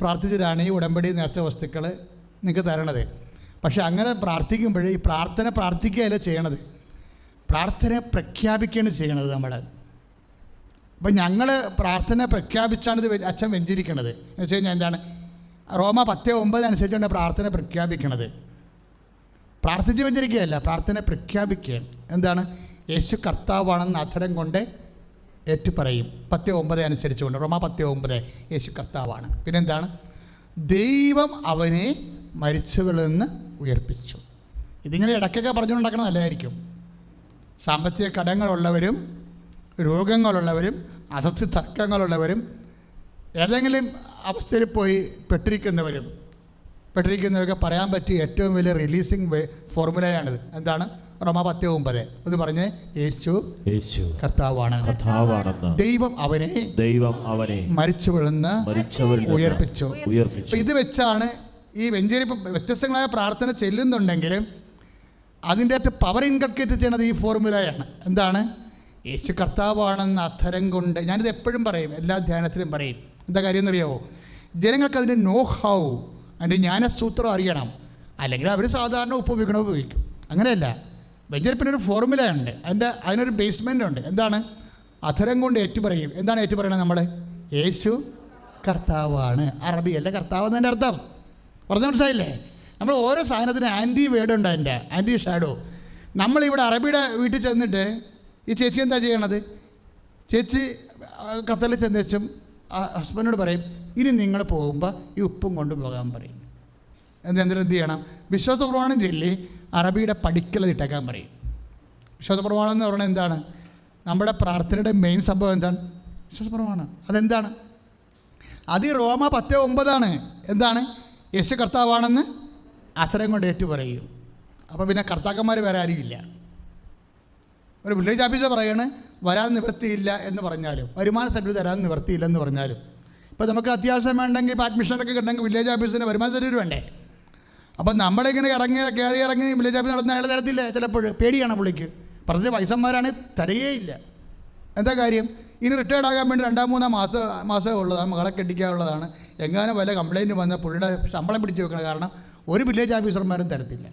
പ്രാർത്ഥിച്ചിട്ടാണ് ഈ ഉടമ്പടി നേരത്തെ വസ്തുക്കൾ നിങ്ങൾക്ക് തരണത്. പക്ഷെ അങ്ങനെ പ്രാർത്ഥിക്കുമ്പോൾ ഈ പ്രാർത്ഥന പ്രാർത്ഥിക്കുകയല്ല ചെയ്യണത്. പ്രാർത്ഥന പ്രഖ്യാപിക്കുകയാണ് ചെയ്യണത് നമ്മൾ അപ്പം ഞങ്ങൾ പ്രാർത്ഥന പ്രഖ്യാപിച്ചാണ് ഇത് അച്ഛൻ വെഞ്ചിരിക്കണത്. എന്ന് വെച്ച് കഴിഞ്ഞാൽ എന്താണ്? റോമ പത്ത് ഒമ്പത് അനുസരിച്ചാണ് പ്രാർത്ഥന പ്രഖ്യാപിക്കണത്. പ്രാർത്ഥിച്ച് വെഞ്ചരിക്കുകയല്ല പ്രാർത്ഥന പ്രഖ്യാപിക്കുകയാണ്. എന്താണ്? യേശു കർത്താവാണെന്ന് അധരം കൊണ്ട് ഏറ്റുപറയും. പത്ത് ഒമ്പത് അനുസരിച്ചുകൊണ്ട്. റോമ പത്ത് ഒമ്പത് യേശു കർത്താവാണ് പിന്നെന്താണ്? ദൈവം അവനെ മരിച്ചവരിൽ നിന്ന് ഉയർപ്പിച്ചു. ഇതിങ്ങനെ ഇടയ്ക്കൊക്കെ പറഞ്ഞുകൊണ്ടാക്കണം നല്ലതായിരിക്കും. സാമ്പത്തിക കടങ്ങളുള്ളവരും രോഗങ്ങളുള്ളവരും അതിർത്തി തർക്കങ്ങളുള്ളവരും ഏതെങ്കിലും അവസ്ഥയിൽ പോയി പെട്ടിരിക്കുന്നവരും. പെട്ടിരിക്കുന്നവരൊക്കെ പറയാൻ പറ്റിയ ഏറ്റവും വലിയ റിലീസിങ് ഫോർമുലയാണിത് എന്താണ്? റോമ പത്ത് ഒമ്പത് എന്ന് പറഞ്ഞ് യേശു യേശു കർത്താവാണ്. കർത്താവാണെന്ന്. ദൈവം അവനെ ദൈവം അവനെ മരിച്ചു വിളുന്ന് മരിച്ചവരിൽ നിന്ന് ഉയർപ്പിച്ചു. ഉയർപ്പിച്ചു ഇത് വെച്ചാണ് ഈ വെഞ്ചേരി വ്യത്യസ്തങ്ങളായ പ്രാർത്ഥന ചെല്ലുന്നുണ്ടെങ്കിലും അതിന്റെ അകത്ത് പവർ ഇൻകൾക്കേറ്റ് ചെയ്യണത് ഈ ഫോർമുലയാണ് എന്താണ്? യേശു കർത്താവാണെന്ന് അധരം കൊണ്ട് ഞാനിത് എപ്പോഴും പറയും എല്ലാ ധ്യാനത്തിലും പറയും. എന്താ കാര്യം എന്നറിയാവോ? ജനങ്ങൾക്ക് അതിന്റെ നോ ഹൗ അതിന്റെ ജ്ഞാനസൂത്രം അറിയണം. അല്ലെങ്കിൽ അവർ സാധാരണ ഉപയോഗിക്കണോ ഉപയോഗിക്കും. അങ്ങനെയല്ല. വെഞ്ചരിപ്പിന് ഒരു ഫോർമുല ഉണ്ട്. അതിന്റെ അതിനൊരു ബേസ്മെന്റ് ഉണ്ട്. എന്താണ്? അധരം കൊണ്ട് ഏറ്റുപറയും. എന്താണ് ഏറ്റുപറയണത് നമ്മൾ യേശു കർത്താവാണ്. അറബിയല്ല കർത്താവ് എന്നതിന്റെ അർത്ഥം. പറഞ്ഞ മനസ്സിലായില്ലേ? നമ്മൾ ഓരോ സാധനത്തിന് ആന്റി വേർഡ് ഉണ്ട് അതിന്റെ ആന്റി ഷാഡോ നമ്മളിവിടെ അറബിയുടെ വീട്ടിൽ ചെന്നിട്ട് ഈ ചേച്ചി എന്താ ചെയ്യണത്? ചേച്ചി കത്തലിൽ ചെന്നേച്ചും ഹസ്ബൻഡിനോട് പറയും ഇനി നിങ്ങൾ പോകുമ്പോൾ ഈ ഉപ്പും കൊണ്ടുപോകാൻ പറയും. എന്തെങ്കിലും എന്ത് ചെയ്യണം? വിശ്വാസ ചൊല്ലി അറബിയുടെ പഠിക്കൽ ഇട്ടേക്കാൻ പറയും. വിശ്വാസ പ്രമാണം എന്ന് പറഞ്ഞാൽ എന്താണ്? നമ്മുടെ പ്രാർത്ഥനയുടെ മെയിൻ സംഭവം എന്താണ്? വിശ്വാസ പ്രമാണം അതെന്താണ്? അത് റോമ പത്ത് ഒമ്പതാണ്. എന്താണ്? യേശു കർത്താവാണെന്ന് അത്രയും കൊണ്ട് ഏറ്റു പറയും അപ്പോൾ പിന്നെ കർത്താക്കന്മാർ വേറെ ആരുമില്ല. ഒരു വില്ലേജ് ഓഫീസർ പറയാണ് വരാൻ നിവൃത്തിയില്ല എന്ന് പറഞ്ഞാലും വരുമാന സർട്ടിഫിക്കറ്റ് തരാൻ നിവൃത്തിയില്ല എന്ന് പറഞ്ഞാലും. ഇപ്പോൾ നമുക്ക് അത്യാവശ്യം വേണ്ടെങ്കിൽ ഇപ്പോൾ അഡ്മിഷനൊക്കെ കിട്ടണമെങ്കിൽ വില്ലേജ് ഓഫീസിന് വരുമാന സർട്ടിഫിക്കറ്റ് വേണ്ടേ? അപ്പം നമ്മളിങ്ങനെ ഇറങ്ങി കയറി ഇറങ്ങി വില്ലേജ് ഓഫീസ് നടന്ന അയാൾ തരത്തില്ല ചിലപ്പോൾ പേടിയാണ് പുള്ളിക്ക്. പ്രത്യേകിച്ച് വയസ്സന്മാരാണ് തരയേ ഇല്ല എന്താ കാര്യം? ഇനി റിട്ടയർഡ് ആകാൻ വേണ്ടി രണ്ടാം മൂന്നാം മാസം മാസമേ ഉള്ളതാണ് മകളെ കെട്ടിക്കാനുള്ളതാണ്. എങ്ങാനും വല്ല കംപ്ലയിന്റ് വന്ന പുള്ളിയുടെ ശമ്പളം പിടിച്ച് വെക്കണം കാരണം ഒരു വില്ലേജ് ഓഫീസർമാരും തരത്തില്ല.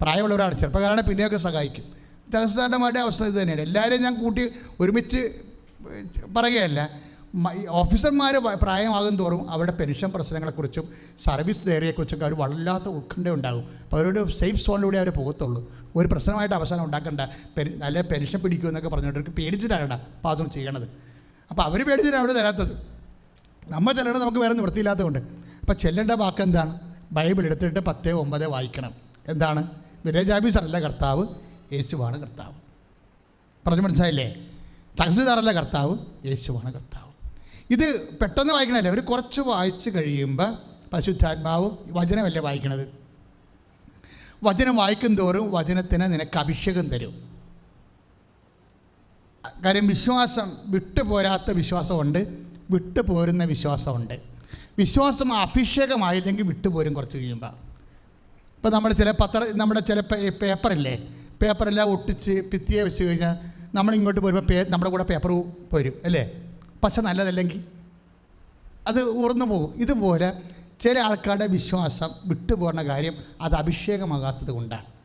പ്രായമുള്ളവരാണ് ചെറുപ്പക്കാരാണ് പിന്നെയൊക്കെ സഹായിക്കും. തഹസിൽദാരന്മാരുടെ അവസ്ഥ ഇത് തന്നെയാണ്. എല്ലാവരെയും ഞാൻ കൂട്ടി ഒരുമിച്ച് പറയുകയല്ല. ഓഫീസർമാർ പ്രായമാകും തോറും അവരുടെ പെൻഷൻ പ്രശ്നങ്ങളെക്കുറിച്ചും സർവീസ് ഏരിയയെക്കുറിച്ചൊക്കെ അവർ വല്ലാത്ത ഉത്കണ്ഠ ഉണ്ടാകും. അപ്പോൾ അവരുടെ സേഫ് സോണിലൂടെ അവർ പോകത്തുള്ളൂ. ഒരു പ്രശ്നമായിട്ട് അവസാനം ഉണ്ടാക്കണ്ട. പെൻ നല്ല പെൻഷൻ പിടിക്കും എന്നൊക്കെ പറഞ്ഞുകൊണ്ട് അവർക്ക് പേടിച്ചിട്ടാണ് അപ്പോൾ അതൊന്നും ചെയ്യണത്. അപ്പോൾ അവർ പേടിച്ചിട്ടാണ് അവർ തരാത്തത്. നമ്മൾ ചെല്ലണം നമുക്ക് വേറെ നിവൃത്തിയില്ലാത്തതുകൊണ്ട്. അപ്പോൾ ചെല്ലേണ്ട വാക്ക് എന്താണ്? ബൈബിൾ എടുത്തിട്ട് പത്ത് ഒമ്പത് വായിക്കണം. എന്താണ്? വില്ലേജ് അല്ല കർത്താവ് യേശുവാണ് കർത്താവ്. പറഞ്ഞു മനസ്സിലായില്ലേ? തഹസിൽദാറല്ല കർത്താവ് യേശുവാണ് കർത്താവ്. ഇത് പെട്ടെന്ന് വായിക്കണല്ലേ? അവർ കുറച്ച് വായിച്ച് കഴിയുമ്പോൾ പരിശുദ്ധാത്മാവ് വചനമല്ലേ വായിക്കണത്? വചനം വായിക്കും തോറും വചനത്തിന് നിനക്ക് അഭിഷേകം തരും. കാര്യം വിശ്വാസം വിട്ടുപോരാത്ത വിശ്വാസമുണ്ട് വിട്ടുപോരുന്ന വിശ്വാസമുണ്ട്. വിശ്വാസം അഭിഷേകമായില്ലെങ്കിൽ വിട്ടുപോരും കുറച്ച് കഴിയുമ്പോൾ ഇപ്പോൾ നമ്മൾ ചില പത്ര നമ്മുടെ ചില പേപ്പറില്ലേ? പേപ്പറെല്ലാം ഒട്ടിച്ച് ഭിത്തിയെ വെച്ച് കഴിഞ്ഞാൽ നമ്മൾ ഇങ്ങോട്ട് പോരുമ്പോൾ നമ്മുടെ കൂടെ പേപ്പർ പോരും അല്ലേ? പക്ഷെ നല്ലതല്ലെങ്കിൽ അത് ഉറന്നു പോകും. ഇതുപോലെ ചില ആൾക്കാരുടെ വിശ്വാസം വിട്ടുപോകുന്ന കാര്യം അത് അഭിഷേകമാകാത്തത് കൊണ്ടാണ്.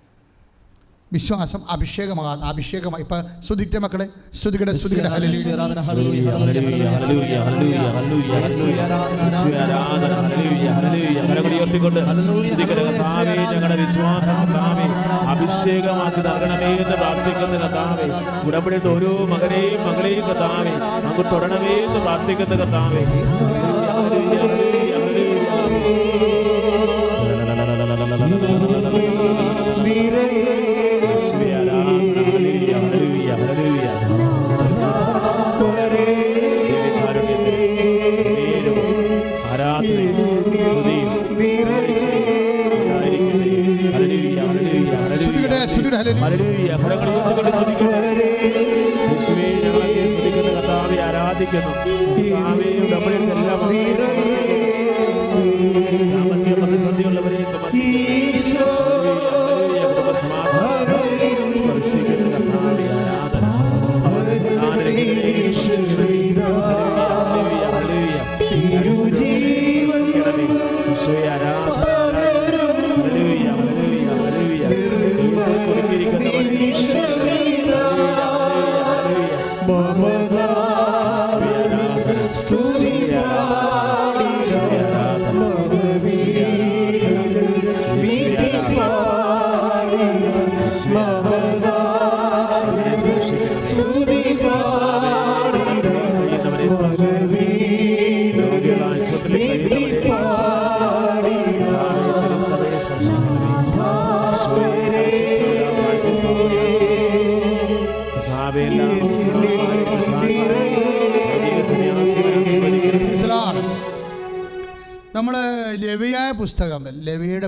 വിശ്വാസം അഭിഷേകമാകാം അഭിഷേകമായി ഇപ്പം ശ്രുതിക്ക മക്കളെ സ്തുതിക്കട്ടെ കർത്താവേ, ഞങ്ങളുടെ വിശ്വാസം കർത്താവേ, അഭിഷേകമാക്കി നൽകണമേ എന്ന് പ്രാർത്ഥിക്കുന്ന കർത്താവേ ഉടമ്പടിയുടെ ഓരോ മകനെയും മകളെയും കർത്താവേ അങ്ങ് തൊടണമേ എന്ന് പ്രാർത്ഥിക്കുന്ന കർത്താവേ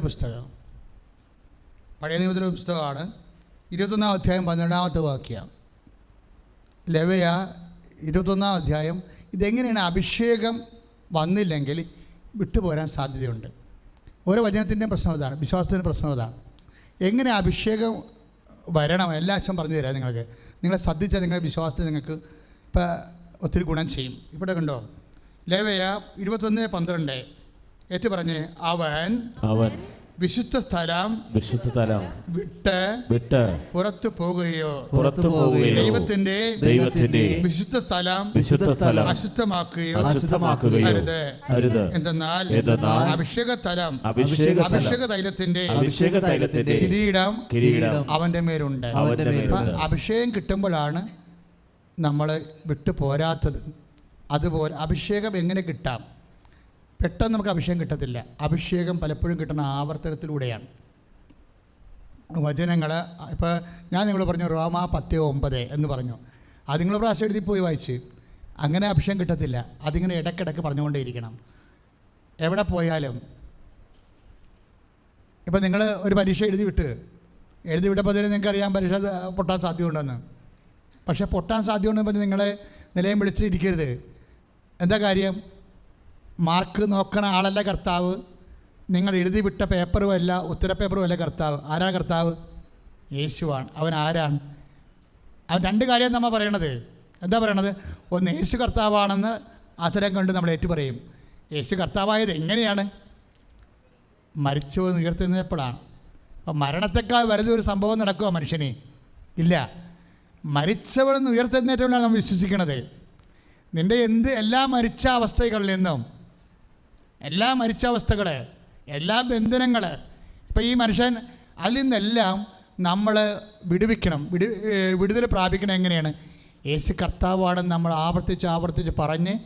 പുസ്തകം. പഴയ നിയമത്തിലെ പുസ്തകമാണ്. ഇരുപത്തൊന്നാം അധ്യായം പന്ത്രണ്ടാമത്തെ വാക്യം. ലവയ ഇരുപത്തൊന്നാം അധ്യായം. ഇതെങ്ങനെയാണ് അഭിഷേകം വന്നില്ലെങ്കിൽ വിട്ടുപോരാൻ സാധ്യതയുണ്ട്? ഓരോ വചനത്തിന്റെയും പ്രശ്നം അതാണ് വിശ്വാസത്തിന്റെ പ്രശ്നം അതാണ്. എങ്ങനെ അഭിഷേകം വരണം എല്ലാ അച്ഛൻ പറഞ്ഞു തരാം നിങ്ങൾക്ക്. നിങ്ങളെ ശ്രദ്ധിച്ചാൽ നിങ്ങളുടെ വിശ്വാസത്തിൽ നിങ്ങൾക്ക് ഇപ്പം ഒത്തിരി ഗുണം ചെയ്യും. ഇവിടെ കണ്ടോ? ലേവയ ഇരുപത്തൊന്ന് പന്ത്രണ്ട്. ഏറ്റു പറഞ്ഞ് അവൻ അവൻ വിശുദ്ധ സ്ഥലം വിശുദ്ധ സ്ഥലം വിട്ട് വിട്ട് പുറത്തു പോകുകയോ പുറത്തു പോകുകയോ ദൈവത്തിന്റെ ദൈവത്തിന്റെ വിശുദ്ധ സ്ഥലം വിശുദ്ധ സ്ഥലം അശുദ്ധമാക്കുകയോ അശുദ്ധമാക്കുകയോ അരുത്. അരുത്. എന്തെന്നാൽ എന്തെന്നാൽ അഭിഷേക തലം അഭിഷേക അഭിഷേക തൈലത്തിന്റെ അഭിഷേക തൈലത്തിന്റെ കിരീടം കിരീടം അവന്റെ മേലുണ്ട്. അവന്റെ മേൽ മേലുണ്ട്. അഭിഷേകം കിട്ടുമ്പോഴാണ് നമ്മൾ വിട്ടു പോരാത്തത് അതുപോലെ അഭിഷേകം എങ്ങനെ കിട്ടാം? പെട്ടെന്ന് നമുക്ക് അഭിഷേകം കിട്ടത്തില്ല. അഭിഷേകം പലപ്പോഴും കിട്ടുന്ന ആവർത്തനത്തിലൂടെയാണ്. വചനങ്ങൾ ഇപ്പോൾ ഞാൻ നിങ്ങൾ പറഞ്ഞു റോമ പത്ത് ഒമ്പത് എന്ന് പറഞ്ഞു. അത് നിങ്ങൾ പ്രാവശ്യം എഴുതി പോയി വായിച്ച്. അങ്ങനെ അഭിഷേകം കിട്ടത്തില്ല. അതിങ്ങനെ ഇടയ്ക്കിടയ്ക്ക് പറഞ്ഞുകൊണ്ടേയിരിക്കണം. എവിടെ പോയാലും. ഇപ്പം നിങ്ങൾ ഒരു പരീക്ഷ എഴുതി വിട്ട്. എഴുതി വിട്ടപ്പോൾ തന്നെ നിങ്ങൾക്ക് അറിയാൻ പരീക്ഷ പൊട്ടാൻ സാധ്യതയുണ്ടെന്ന്. പക്ഷേ പൊട്ടാൻ സാധ്യതയുണ്ടെന്ന് പറഞ്ഞ് നിങ്ങളെ നിലയം വിളിച്ചിരിക്കരുത്. എന്താ കാര്യം? മാർക്ക് നോക്കണ ആളല്ല കർത്താവ്. നിങ്ങൾ എഴുതി വിട്ട പേപ്പറും അല്ല ഉത്തര പേപ്പറും അല്ല കർത്താവ്. ആരാണ് കർത്താവ്? യേശുവാണ്. അവൻ ആരാണ്? അവൻ രണ്ട് കാര്യം നമ്മൾ പറയണത്. എന്താ പറയണത്? ഒന്ന് യേശു കർത്താവാണെന്ന് അത്തരം കണ്ട് നമ്മൾ ഏറ്റു പറയും. യേശു കർത്താവായത് എങ്ങനെയാണ്? മരിച്ചു ഉയർത്തുന്നപ്പോഴാണ് അപ്പം മരണത്തെക്കാൾ വരുന്ന ഒരു സംഭവം നടക്കുക മനുഷ്യനെ? ഇല്ല. മരിച്ചവളെന്ന് ഉയർത്തുന്നേറ്റവളാണ് നമ്മൾ വിശ്വസിക്കുന്നത് നിന്റെ എന്ത് എല്ലാ മരിച്ച അവസ്ഥകളിൽ നിന്നും എല്ലാ മരിച്ച അവസ്ഥകൾ എല്ലാ ബന്ധനങ്ങൾ ഇപ്പം ഈ മനുഷ്യൻ അതിൽ നിന്നെല്ലാം നമ്മൾ വിടുവിക്കണം. വിടു വിടുതൽ പ്രാപിക്കണം എങ്ങനെയാണ്? യേശു കർത്താവാണ് നമ്മൾ ആവർത്തിച്ച് ആവർത്തിച്ച് പറഞ്ഞ്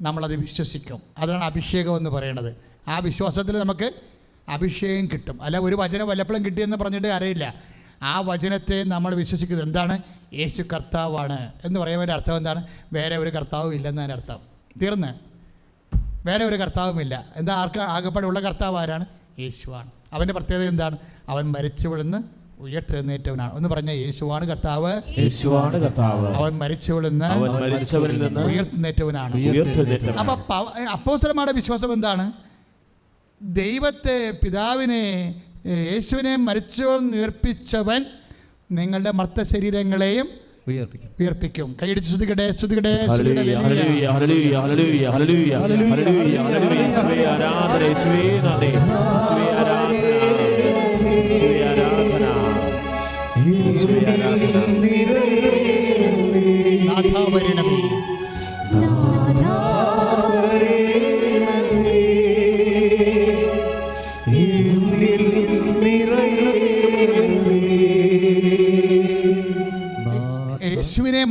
നമ്മളത് വിശ്വസിക്കും. അതാണ് അഭിഷേകം എന്ന് പറയുന്നത് ആ വിശ്വാസത്തിൽ നമുക്ക് അഭിഷേകം കിട്ടും. അല്ല ഒരു വചനം വല്ലപ്പോഴും കിട്ടിയെന്ന് പറഞ്ഞിട്ട് അറിയില്ല ആ വചനത്തെ നമ്മൾ വിശ്വസിക്കുന്നത് എന്താണ്? യേശു കർത്താവാണ്. എന്ന് പറയുന്നതിന്റെ അർത്ഥം എന്താണ്? വേറെ ഒരു കർത്താവും ഇല്ലെന്നതിന്റെ അർത്ഥം. തീർന്ന്? വേറെ ഒരു കർത്താവുമില്ല. എന്താ ആർക്ക് ആകെപ്പാടുള്ള കർത്താവ് ആരാണ്? യേശുവാണ്. അവന്റെ പ്രത്യേകത എന്താണ്? അവൻ മരിച്ചു വിടുന്ന് ഉയർത്തെഴുന്നേറ്റവനാണ്. ഒന്ന് പറഞ്ഞ യേശുവാണ് കർത്താവ്. യേശുവാണ് കർത്താവ്. അവൻ മരിച്ചു ഉയർത്തെഴുന്നേറ്റവനാണ്. ഉയർത്തെഴുന്നേറ്റവനാണ്. അപ്പൊ അപ്പോസ്തലന്മാരുടെ വിശ്വാസം എന്താണ്? ദൈവത്തെ പിതാവിനെ യേശുവിനെ മരിച്ചവൻ ഉയർപ്പിച്ചവൻ നിങ്ങളുടെ മർത്ത ശരീരങ്ങളെയും ഉയർപ്പിക്കും കൈയടിച്ച് ശ്രദ്ധിക്കട്ടെ ശ്രദ്ധിക്കട്ടെ ശ്രുതികട്ടെ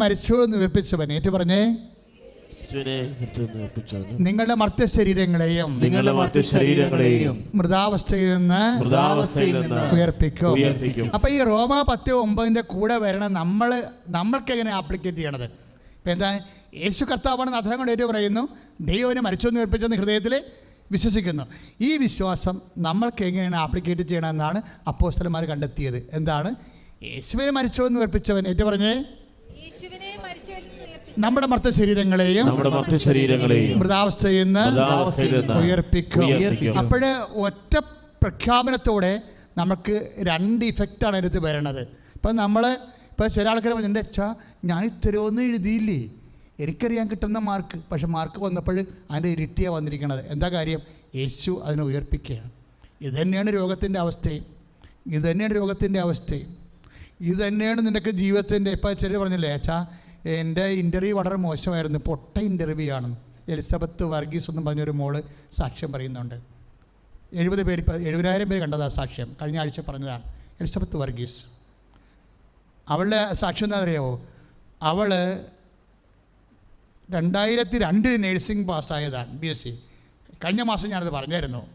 മരിച്ചു എന്ന് വിപ്പിച്ചവൻ. ഏറ്റു പറഞ്ഞേ? നിങ്ങളുടെ മർത്ത ശരീരങ്ങളെയും നിങ്ങളുടെ മർത്യ ശരീരങ്ങളെയും മൃതാവസ്ഥയിൽ നിന്ന് മൃതാവസ്ഥയിൽ നിന്ന് ഉയർപ്പിക്കും. ഉയർപ്പിക്കും. അപ്പൊ ഈ റോമ പത്ത് ഒമ്പതിന്റെ കൂടെ വരണം. നമ്മൾ നമ്മൾക്ക് എങ്ങനെ ആപ്ലിക്കേറ്റ് ചെയ്യണത്? ഇപ്പം എന്താ? യേശു കർത്താവാണ് നഥനം കൊണ്ട് ഏറ്റവും പറയുന്നു. ദൈവനെ മരിച്ചു എന്ന് ഉയർപ്പിച്ചെന്ന് ഹൃദയത്തിൽ വിശ്വസിക്കുന്നു. ഈ വിശ്വാസം നമ്മൾക്ക് എങ്ങനെയാണ് ആപ്ലിക്കേറ്റ് ചെയ്യണമെന്നാണ് അപ്പോസ്റ്റലന്മാർ കണ്ടെത്തിയത്. എന്താണ്? യേശുവിനെ മരിച്ചു എന്ന് ഉയർപ്പിച്ചവൻ. ഏറ്റു പറഞ്ഞേ? നമ്മുടെ മർത്ത ശരീരങ്ങളെയും നമ്മുടെ മർത്ത ശരീരങ്ങളെയും മൃതാവസ്ഥയിൽ നിന്ന് ഉയർപ്പിക്കും. അപ്പോഴ് ഒറ്റ പ്രഖ്യാപനത്തോടെ നമുക്ക് രണ്ട് ഇഫക്റ്റാണ് അതിനകത്ത് വരണത്. ഇപ്പം നമ്മൾ ഇപ്പോൾ ചില ആൾക്കാർ പറഞ്ഞു എന്റെ അച്ഛാ ഞാൻ ഇത്തരമൊന്നും എഴുതിയില്ലേ? എനിക്കറിയാൻ കിട്ടുന്ന മാർക്ക്. പക്ഷെ മാർക്ക് വന്നപ്പോൾ അതിന്റെ ഇരട്ടിയാണ് വന്നിരിക്കുന്നത് എന്താ കാര്യം? യേശു അതിനെ ഉയർപ്പിക്കുകയാണ്. ഇത് തന്നെയാണ് രോഗത്തിന്റെ അവസ്ഥയും. ഇത് തന്നെയാണ് രോഗത്തിന്റെ അവസ്ഥയും. ഇത് തന്നെയാണ് നിനക്ക് ജീവിതത്തിന്റെ ഇപ്പം ചെറിയ പറഞ്ഞില്ലേ അച്ഛാ എന്റെ ഇന്റർവ്യൂ വളരെ മോശമായിരുന്നു പൊട്ട ഇന്റർവ്യൂ ആണ്. എലിസബത്ത് വർഗീസ് എന്ന് പറഞ്ഞൊരു മോൾ സാക്ഷ്യം പറയുന്നുണ്ട്. എഴുപത് പേര് എഴുപതിനായിരം പേര് കണ്ടതാ സാക്ഷ്യം കഴിഞ്ഞ ആഴ്ച പറഞ്ഞതാണ് എലിസബത്ത് വർഗീസ്. അവളുടെ സാക്ഷ്യം എന്താ അറിയാവോ അവൾ രണ്ടായിരത്തി രണ്ടിൽ നേഴ്സിംഗ് പാസ്സായതാണ് ബി എസ് സി കഴിഞ്ഞ മാസം ഞാനത് പറഞ്ഞായിരുന്നു.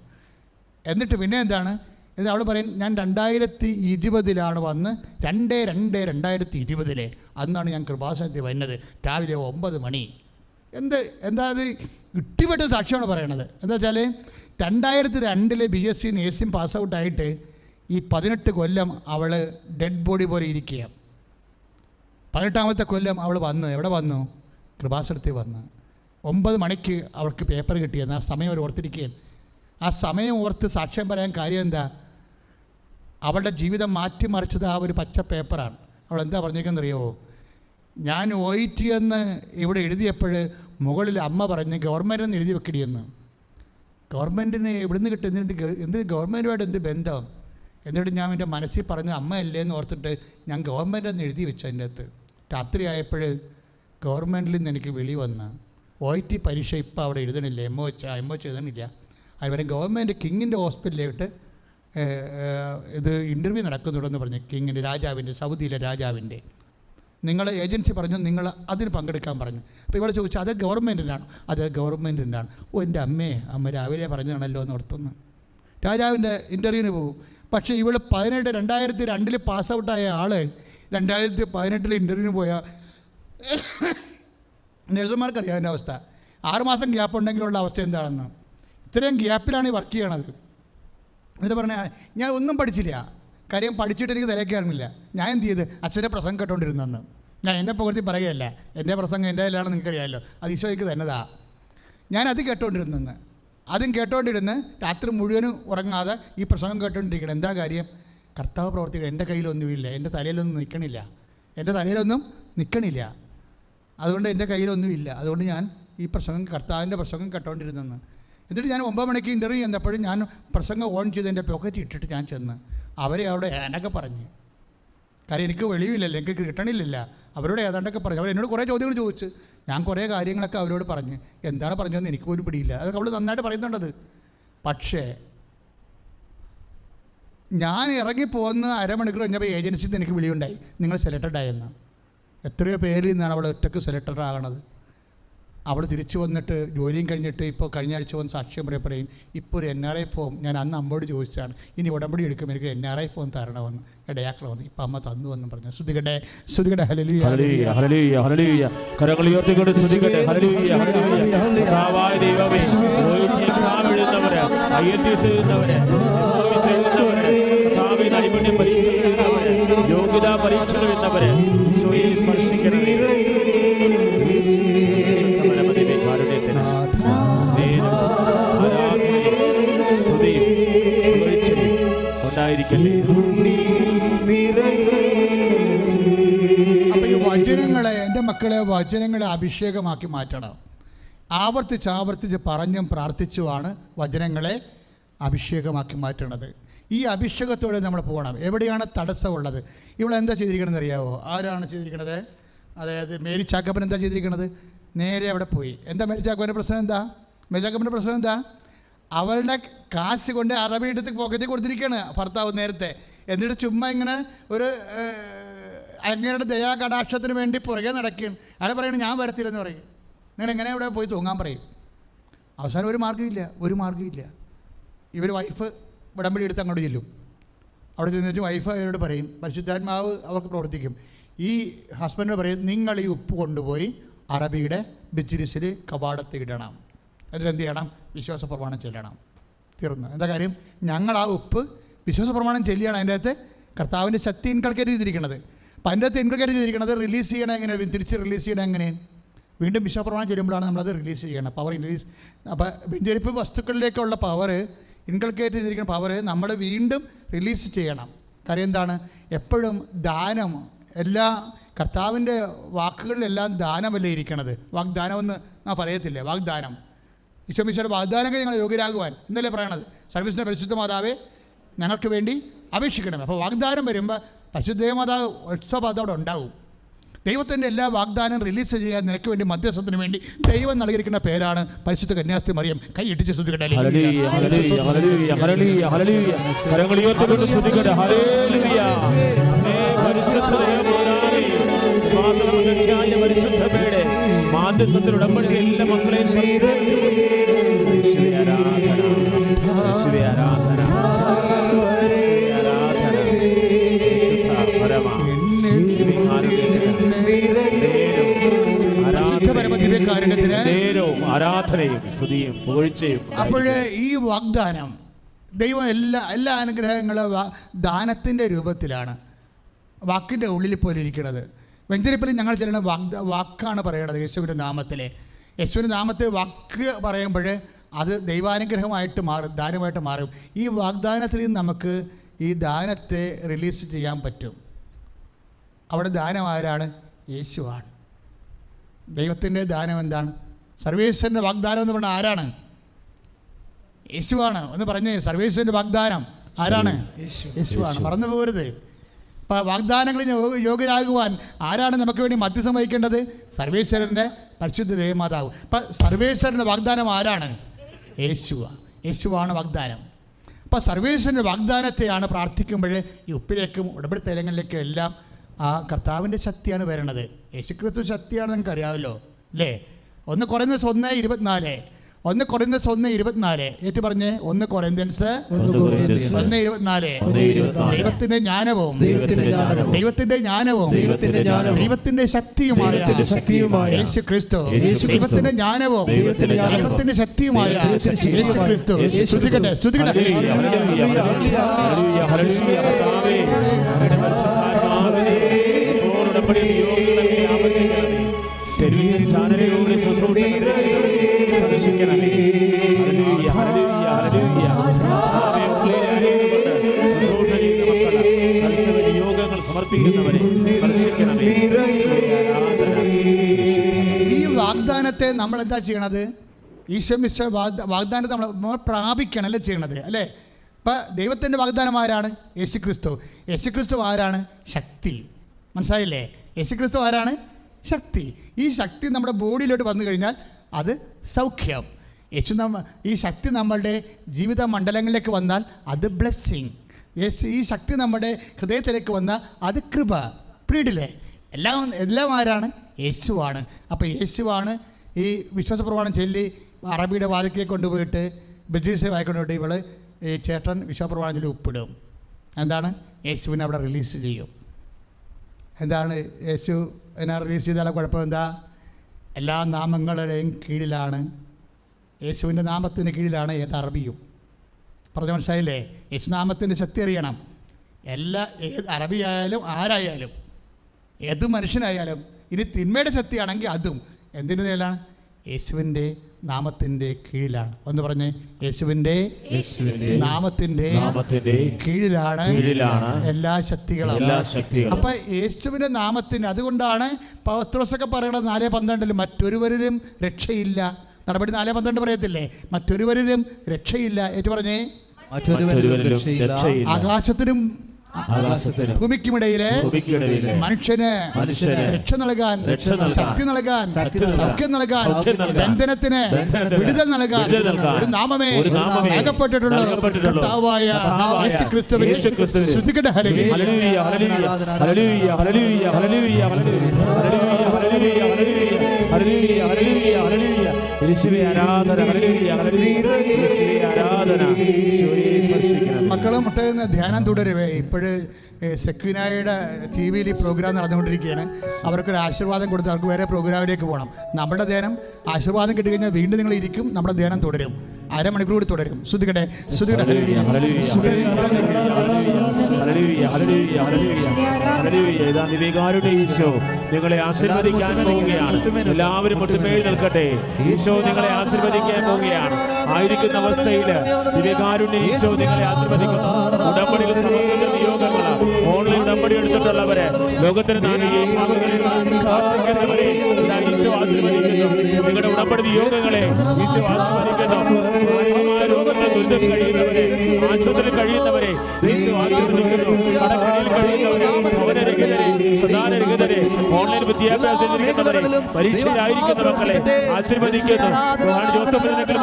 എന്നിട്ട് പിന്നെ എന്താണ്? ഇത് അവൾ പറയും ഞാൻ രണ്ടായിരത്തി ഇരുപതിലാണ് വന്ന് രണ്ട് രണ്ട് രണ്ടായിരത്തി ഇരുപതിലെ അന്നാണ് ഞാൻ കൃപാസനത്തിൽ വരുന്നത്. രാവിലെ ഒമ്പത് മണി. എന്ത് എന്താ അത്? ഇട്ടിപ്പെട്ട സാക്ഷിയാണ് പറയണത്. എന്താ വെച്ചാൽ രണ്ടായിരത്തി രണ്ടിലെ B S C nursing pass ഔട്ടായിട്ട് ഈ പതിനെട്ട് കൊല്ലം അവൾ ഡെഡ് ബോഡി പോലെ ഇരിക്കുക പതിനെട്ടാമത്തെ കൊല്ലം അവൾ വന്നു എവിടെ വന്നു? കൃപാസനത്തിൽ വന്ന്. ഒമ്പത് മണിക്ക് അവൾക്ക് പേപ്പർ കിട്ടിയെന്ന് ആ സമയം അവർ ഓർത്തിരിക്കുകയാണ്. ആ സമയം ഓർത്ത് സാക്ഷ്യം പറയാൻ കാര്യം എന്താ? അവളുടെ ജീവിതം മാറ്റിമറിച്ചത് ആ ഒരു പച്ച പേപ്പറാണ്. അവൾ എന്താ പറഞ്ഞേക്കെന്നറിയോ? ഞാൻ ഒ ടി എന്ന് ഇവിടെ എഴുതിയപ്പോൾ മുകളിൽ അമ്മ പറഞ്ഞ് ഗവൺമെന്റ് എഴുതി വെക്കടിയെന്ന് ഗവൺമെന്റിന് ഇവിടുന്ന് കിട്ടുന്ന എന്ത് എന്ത് ഗവൺമെന്റുമായിട്ട് എന്ത് ബന്ധം? എന്നിട്ട് ഞാൻ എന്റെ മനസ്സിൽ പറഞ്ഞ് അമ്മയല്ലേ എന്ന് ഓർത്തിട്ട് ഞാൻ ഗവൺമെന്റ് എന്ന് എഴുതി വെച്ചു അതിന്റെ അകത്ത്. രാത്രി ആയപ്പോൾ ഗവൺമെന്റിൽ നിന്ന് എനിക്ക് വിളി വന്ന് ഒ ടി പരീക്ഷ ഇപ്പോൾ അവിടെ എഴുതണില്ല എം ഒ എം ഒ എഴുതണില്ല. അതുപോലെ ഗവൺമെന്റ് കിങ്ങിന്റെ ഹോസ്പിറ്റലിലോട്ട് ഇത് ഇന്റർവ്യൂ നടക്കുന്നുണ്ടെന്ന് പറഞ്ഞു. കിങ്ങിന്റെ രാജാവിന്റെ സൗദിയിലെ രാജാവിന്റെ. നിങ്ങൾ ഏജൻസി പറഞ്ഞു നിങ്ങൾ അതിന് പങ്കെടുക്കാൻ പറഞ്ഞു. അപ്പോൾ ഇവിടെ ചോദിച്ചു അത് ഗവൺമെന്റിനാണ് അത് ഗവൺമെന്റിനാണ് ഓ എന്റെ അമ്മേ അമ്മ രാവിലെ പറഞ്ഞതാണല്ലോ എന്ന് ഓർത്തുന്നു. രാജാവിന്റെ ഇന്റർവ്യൂവിന് പോകും. പക്ഷേ ഇവൾ പതിനെട്ട് രണ്ടായിരത്തി രണ്ടിൽ പാസ് ഔട്ടായ ആൾ രണ്ടായിരത്തി പതിനെട്ടിൽ ഇന്റർവ്യൂവിന് പോയ നഴ്സുമാർക്കറിയാം അതിന്റെ അവസ്ഥ. ആറുമാസം ഗ്യാപ്പ് ഉണ്ടെങ്കിലുള്ള അവസ്ഥ എന്താണെന്ന്. ഇത്രയും ഗ്യാപ്പിലാണ് ഈ വർക്ക് ചെയ്യണത്. എന്നിട്ട് പറഞ്ഞ ഞാൻ ഒന്നും പഠിച്ചില്ല. കാര്യം പഠിച്ചിട്ട് എനിക്ക് തലയ്ക്കാറുന്നില്ല ഞാൻ എന്ത് ചെയ്ത്? അച്ഛന്റെ പ്രസംഗം കേട്ടോണ്ടിരുന്നെന്ന്. ഞാൻ എന്റെ പുകഴ്ത്തി പറയുകയല്ല. എന്റെ പ്രസംഗം എന്റെ കയ്യിലാണെന്ന് നിങ്ങൾക്കറിയാമല്ലോ അത് ഈശോയ്ക്ക് തന്നതാ. ഞാൻ അത് കേട്ടോണ്ടിരുന്നെന്ന്. അതും കേട്ടോണ്ടിരുന്ന് രാത്രി മുഴുവനും ഉറങ്ങാതെ ഈ പ്രസംഗം കേട്ടോണ്ടിരിക്കണം. എന്താ കാര്യം? കർത്താവ് പ്രവർത്തിക്കുക എന്റെ കയ്യിലൊന്നുമില്ല. എന്റെ തലയിലൊന്നും നിൽക്കണില്ല എന്റെ തലയിലൊന്നും നിൽക്കണില്ല അതുകൊണ്ട് എന്റെ കയ്യിലൊന്നുമില്ല. അതുകൊണ്ട് ഞാൻ ഈ പ്രസംഗം കർത്താവിന്റെ പ്രസംഗം കേട്ടോണ്ടിരുന്നെന്ന്. എന്നിട്ട് ഞാൻ ഒമ്പത് മണിക്ക് ഇന്റർവ്യൂ ചെന്നപ്പോഴും ഞാൻ പ്രസംഗം ഓൺ ചെയ്ത് എന്റെ പോക്കറ്റ് ഇട്ടിട്ട് ഞാൻ ചെന്ന് അവരെ അവിടെ ഏനൊക്കെ പറഞ്ഞ്. കാര്യം എനിക്ക് വെളിയില്ലല്ലോ എനിക്ക് കിട്ടണില്ലല്ല. അവരോട് ഏതാണ്ടൊക്കെ പറഞ്ഞു. അവർ എന്നോട് കുറേ ചോദ്യങ്ങൾ ചോദിച്ചു. ഞാൻ കുറേ കാര്യങ്ങളൊക്കെ അവരോട് പറഞ്ഞ്. എന്താണ് പറഞ്ഞതെന്ന് എനിക്ക് പോലും പിടിയില്ല. അതൊക്കെ അവൾ നന്നായിട്ട് പറയുന്നുണ്ടത്. പക്ഷേ ഞാൻ ഇറങ്ങിപ്പോകുന്ന അരമണിക്കൂർ കഴിഞ്ഞപ്പോൾ ഏജൻസിയിൽ നിന്ന് എനിക്ക് വിളിയുണ്ടായി. നിങ്ങൾ സെലക്റ്റഡ് ആയെന്ന്. എത്രയോ പേരിൽ നിന്നാണ് അവൾ ഒറ്റയ്ക്ക് സെലക്റ്റഡ് ആകണത്. അവൾ തിരിച്ചു വന്നിട്ട് ജോലിയും കഴിഞ്ഞിട്ട് ഇപ്പോൾ കഴിഞ്ഞ ആഴ്ച വന്ന് സാക്ഷ്യം പറയും പറയും ഇപ്പോൾ ഒരു എൻ ആർ ഐ ഫോം ഞാൻ അന്ന് അമ്മയോട് ചോദിച്ചതാണ് ഇനി ഉടമ്പടി എടുക്കുമ്പോൾ എനിക്ക് എൻ ആർ ഐ ഫോം തരണമെന്ന്. ഇടയാക്കണമെന്ന് ഇപ്പം അമ്മ തന്നു എന്ന് പറഞ്ഞു. ശ്രുതികട്ടെ ശ്രുതികട്ടെ ഹലലിയ പരീക്ഷകൾ ഹല്ലേലൂയ, വചനങ്ങളെ അഭിഷേകമാക്കി മാറ്റണം. ആവർത്തിച്ച് ആവർത്തിച്ച് പറഞ്ഞും പ്രാർത്ഥിച്ചുമാണ് വചനങ്ങളെ അഭിഷേകമാക്കി മാറ്റണത്. ഈ അഭിഷേകത്തോടെ നമ്മൾ പോകണം. എവിടെയാണ് തടസ്സമുള്ളത്? ഇവിടെ എന്താ ചെയ്തിരിക്കണമെന്ന് അറിയാവോ? ആരാണ് ചെയ്തിരിക്കണത്? അതായത് മേരി ചാക്കപ്പൻ എന്താ ചെയ്തിരിക്കണത്? നേരെ അവിടെ പോയി. എന്താ മേരി ചാക്കപ്പന്റെ പ്രശ്നം എന്താ? മേരി ചാക്കപ്പന്റെ പ്രശ്നം എന്താ? അവളുടെ കാശ് കൊണ്ട് അറബി എടുത്ത് പോക്കറ്റിൽ കൊടുത്തിരിക്കുകയാണ് ഭർത്താവ് നേരത്തെ. എന്നിട്ട് ചുമ്മാ ഇങ്ങനെ ഒരു അങ്ങയുടെ ദയാ കടാക്ഷത്തിന് വേണ്ടി പുറകെ നടക്കുകയാണ് അയാൾ പറയുന്നത് ഞാൻ വരത്തില്ലെന്ന് പറയും. നിങ്ങൾ എങ്ങനെ ഇവിടെ പോയി തൂങ്ങാൻ പറയും? അവസാനം ഒരു മാർഗമില്ല ഒരു മാർഗമില്ല ഇവർ വൈഫ് വിടംപിടി എടുത്ത് അങ്ങോട്ട് ചെല്ലും. അവിടെ ചെന്നിട്ട് വൈഫ് അവരോട് പറയും പരിശുദ്ധാത്മാവ് അവർക്ക് പ്രവർത്തിക്കും. ഈ ഹസ്ബൻഡ് പറയും നിങ്ങൾ ഈ ഉപ്പ് കൊണ്ടുപോയി അറബിയുടെ ബിച്ചിരിസിൽ കവാടത്ത് ഇടണം. എന്നിട്ട് എന്ത് ചെയ്യണം? വിശ്വാസ പ്രമാണം ചെല്ലണം. തീർന്നു. എന്താ കാര്യം? ഞങ്ങൾ ആ ഉപ്പ് വിശ്വാസ പ്രമാണം ചെല്ലിയാണ് അതിന്റെ അകത്ത് കർത്താവിന്റെ ശക്തി ഇൻകൾക്കേറ്റ് ചെയ്തിരിക്കുന്നത് അപ്പം അതിന്റെ അകത്ത് ഇൻക്രിക്കേറ്റ് ചെയ്തിരിക്കുന്നത് റിലീസ് ചെയ്യണം എങ്ങനെ തിരിച്ച് റിലീസ് ചെയ്യണം എങ്ങനെ വീണ്ടും വിശ്വപ്രമാണം ചെല്ലുമ്പോഴാണ് നമ്മളത് റിലീസ് ചെയ്യണം പവർ റിലീസ് അപ്പോൾ വെഞ്ചരിപ്പ് വസ്തുക്കളിലേക്കുള്ള പവർ ഇൻകൾക്കേറ്റ് ചെയ്തിരിക്കുന്ന പവർ നമ്മൾ വീണ്ടും റിലീസ് ചെയ്യണം. കാര്യം എന്താണ്? എപ്പോഴും ദാനം എല്ലാ കർത്താവിന്റെ വാക്കുകളിലെല്ലാം ദാനമല്ലേ ഇരിക്കണത്? വാഗ്ദാനമെന്ന് ഞാൻ പറയത്തില്ലേ? വാഗ്ദാനം. ഈശോമിശോയുടെ വാഗ്ദാനങ്ങൾ ഞങ്ങൾ യോഗ്യരാകുവാൻ. എന്നല്ലേ പറയണത്? സർവീസിന്റെ പരിശുദ്ധ മാതാവേ ഞങ്ങൾക്ക് വേണ്ടി അപേക്ഷിക്കണം അപ്പോൾ വാഗ്ദാനം വരുമ്പോൾ പരിശുദ്ധ മാതാവ് ഉത്സവം അതവിടെ ഉണ്ടാവും. ദൈവത്തിന്റെ എല്ലാ വാഗ്ദാനം റിലീസ് ചെയ്യാൻ നിനക്ക് വേണ്ടി മധ്യസ്ഥത്തിന് വേണ്ടി ദൈവം നൽകിയിരിക്കുന്ന പേരാണ് പരിശുദ്ധ കന്യാസ്ത്രീ മറിയം. കൈ ഇട്ടിച്ച് ശ്രദ്ധിക്കട്ടെ മാധ്യസ്ഥത്തിൽ ഉടമ്പടി എല്ലാ മക്കളെയും ആരാധനയും സ്തുതിയും പുകഴ്ചയും അപ്പോൾ ഈ വാഗ്ദാനം ദൈവം എല്ലാ എല്ലാ അനുഗ്രഹങ്ങളും ദാനത്തിന്റെ രൂപത്തിലാണ്. വാക്കിന്റെ ഉള്ളിൽ പോലെ ഇരിക്കുന്നത്. വെഞ്ചരിപ്പിൽ ഞങ്ങൾ ചെല്ലുന്ന വാഗ്ദ വാക്കാണ് പറയുന്നത് യേശുവിന്റെ നാമത്തിലെ. യേശുവിന്റെ നാമത്തെ വാക്ക് പറയുമ്പോൾ അത് ദൈവാനുഗ്രഹമായിട്ട് മാറും ദാനമായിട്ട് മാറും. ഈ വാഗ്ദാനത്തിൽ നിന്ന് നമുക്ക് ഈ ദാനത്തെ റിലീസ് ചെയ്യാൻ പറ്റും. അവിടെ ദാനം ആരാണ്? യേശുവാണ്. ദൈവത്തിന്റെ ദാനം എന്താണ്? സർവേശ്വരന്റെ വാഗ്ദാനം എന്ന് പറഞ്ഞാൽ ആരാണ്? യേശുവാണ്. ഒന്ന് പറഞ്ഞേ സർവേശ്വരന്റെ വാഗ്ദാനം ആരാണ്? യേശുവാണ്. മറന്നു പോകരുത്. അപ്പം വാഗ്ദാനങ്ങളിൽ യോഗ്യരാകുവാൻ ആരാണ് നമുക്ക് വേണ്ടി മധ്യസ്ഥം വഹിക്കേണ്ടത്? സർവേശ്വരന്റെ പരിശുദ്ധ ദേവമാതാവ്. അപ്പം സർവേശ്വരന്റെ വാഗ്ദാനം ആരാണ്? യേശുവ. യേശുവാണ് വാഗ്ദാനം. അപ്പം സർവേശ്വരന്റെ വാഗ്ദാനത്തെയാണ് പ്രാർത്ഥിക്കുമ്പോൾ ഈ ഉപ്പിലേക്കും ഉടമ്പടി തലങ്ങളിലേക്കും എല്ലാം ആ കർത്താവിന്റെ ശക്തിയാണ് വരണത്. യേശുക്രിസ്തു ശക്തിയാണ് നിങ്ങൾക്ക് അറിയാമല്ലോ അല്ലേ? ഒന്ന് കുറഞ്ഞ ഒന്ന് ഇരുപത്തിനാല്. ഒന്ന് കുറഞ്ഞ ഒന്ന് ഇരുപത്തിനാല്. ഏറ്റു പറഞ്ഞ് ഒന്ന് കൊറിന്ത്യൻസ് ഒന്ന് ഇരുപത്തിനാല്. ദൈവത്തിന്റെ ജ്ഞാനവും ദൈവത്തിന്റെ ജ്ഞാനവും ദൈവത്തിന്റെ ശക്തിയുമായ യേശു ക്രിസ്തു ദൈവത്തിന്റെ ജ്ഞാനവും ദൈവത്തിന്റെ ശക്തിയുമായ യേശു ക്രിസ്തു ശ്രുതികട്ടെ ശ്രുതികട്ടെ നമ്മുടെ രോഗികളെ ആവർത്തിക്കണമേ. സമർപ്പിക്കുന്നവരെ ഈ വാഗ്ദാനത്തെ നമ്മൾ എന്താ ചെയ്യണത് ഈശ്വമിച്ച വാഗ്ദാനത്തെ നമ്മൾ പ്രാപിക്കണമല്ലേ ചെയ്യണത് അല്ലേ? ഇപ്പം ദൈവത്തിന്റെ വാഗ്ദാനം ആരാണ്? യേശു ക്രിസ്തു യേശു ക്രിസ്തു ആരാണ്? ശക്തി. മനസ്സിലായില്ലേ? യേശുക്രിസ്തു ആരാണ്? ശക്തി. ഈ ശക്തി നമ്മുടെ ബോഡിയിലോട്ട് വന്നു കഴിഞ്ഞാൽ അത് സൗഖ്യം. യേശു നമ്മ ഈ ശക്തി നമ്മളുടെ ജീവിത മണ്ഡലങ്ങളിലേക്ക് വന്നാൽ അത് ബ്ലെസ്സിങ് യേശു ഈ ശക്തി നമ്മുടെ ഹൃദയത്തിലേക്ക് വന്നാൽ അത് കൃപ. പ്രീഡിലേ എല്ലാം എല്ലാം ആരാണ്? യേശുവാണ്. അപ്പോൾ യേശുവാണ് ഈ വിശ്വാസ പ്രമാണം ചൊല്ലി അറബിയുടെ വാതിക്കെ കൊണ്ടുപോയിട്ട് ബജീസെ വായിക്കൊണ്ടുപോയിട്ട് ഇവൾ ഈ ചേട്ടൻ വിശ്വാസ പ്രമാണം ചൊല്ലി ഒപ്പിടും. എന്താണ്? യേശുവിനെ അവിടെ റിലീസ് ചെയ്യും. എന്താണ് യേശു എന്നെ റിലീസ് ചെയ്താലും കുഴപ്പം എന്താ? എല്ലാ നാമങ്ങളുടെയും കീഴിലാണ്. യേശുവിന്റെ നാമത്തിന് കീഴിലാണ് ഏത് അറബിയും. പറഞ്ഞ മനസ്സിലായില്ലേ? യേശുനാമത്തിന്റെ ശക്തി അറിയണം. എല്ലാ ഏത് അറബിയായാലും ആരായാലും ഏത് മനുഷ്യനായാലും ഇനി തിന്മയുടെ ശക്തിയാണെങ്കിൽ അതും. എന്തിന്റെ നിലയിലാണ് യേശുവിന്റെ നാമത്തിന്റെ കീഴിലാണ്. ഒന്ന് പറഞ്ഞേ യേശുവിന്റെ യേശുവിന്റെ നാമത്തിന്റെ നാമത്തിന്റെ കീഴിലാണ് കീഴിലാണ് എല്ലാ ശക്തികളും. എല്ലാ ശക്തികളും. അപ്പൊ യേശുവിന്റെ നാമത്തിന് അതുകൊണ്ടാണ് പൗത്രോസൊക്കെ പറയണത് നാല് പന്ത്രണ്ടിൽ മറ്റൊരുവരിലും രക്ഷയില്ല. നടപടി നാല് പന്ത്രണ്ട് പറയത്തില്ലേ? മറ്റൊരുവരിലും രക്ഷയില്ല. ഏറ്റു പറഞ്ഞേ. ആകാശത്തിനും ആകാശത്തിനും ഭൂമിക്കുമിടയിലെ ഭൂമിക്കിടയിലെ മനുഷ്യന് മനുഷ്യന് രക്ഷ നൽകാൻ രക്ഷ നൽകാൻ, ശക്തി നൽകാൻ സൗഖ്യം നൽകാൻ ബന്ധനത്തിന് വിടുതൽ നൽകാൻ ഒരു നാമമേ നൽകപ്പെട്ടിട്ടുള്ളൂ. കർത്താവായ ഹല്ലേലൂയ. ഹല്ലേലൂയ, ഹല്ലേലൂയ, ഹല്ലേലൂയ, ഹല്ലേലൂയ, ഹല്ലേലൂയ, ഹല്ലേലൂയ, ഹല്ലേലൂയ. യേശുവേ ആരാധന ഹല്ലേലൂയ, ഹല്ലേലൂയ. യേശുവേ ആരാധന സ്പർശിക്കണം മക്കളെ നിന്ന് ധ്യാനം തുടരുവേ. ഇപ്പോഴ് സെക്വിനായുടെ ടി വിയിൽ ഈ പ്രോഗ്രാം നടന്നുകൊണ്ടിരിക്കുകയാണ്. അവർക്കൊരു ആശീർവാദം കൊടുത്ത് അവർക്ക് വേറെ പ്രോഗ്രാമിലേക്ക് പോകണം. നമ്മുടെ ധ്യാനം ആശീർവാദം കിട്ടിക്കഴിഞ്ഞാൽ വീണ്ടും നിങ്ങൾ ഇരിക്കും നമ്മുടെ ധ്യാനം തുടരും. അരമണിക്കൂർ കൂടി തുടരും. ശ്രുതികട്ടെ ശ്രുതികട്ടെ ഈശോ നിങ്ങളെ ആശീർവദിക്കാൻ പോവുകയാണ്. എല്ലാവരും ഒട്ടുമേൽ നിൽക്കട്ടെ. ഈശോ നിങ്ങളെ ആശീർവദിക്കാൻ പോവുകയാണ്. ആയിരിക്കുന്ന അവസ്ഥയിൽ നിവേകാരുടെ ഈശോ നിങ്ങളെ ആശീർവദിക്കുന്നു. ഉടമ്പടികൾ ലോകത്തുള്ളവരെ ലോകത്തിന് നിങ്ങളുടെ ഉടമ്പടി നിയോഗങ്ങളെ ദുരിതം കഴിയുന്നവരെ ഓൺലൈൻ വിദ്യാഭ്യാസത്തിലിരിക്കുന്നവരെ പരീക്ഷയിലായിരിക്കുന്ന മക്കളെ ആശീർവദിക്കുന്നു.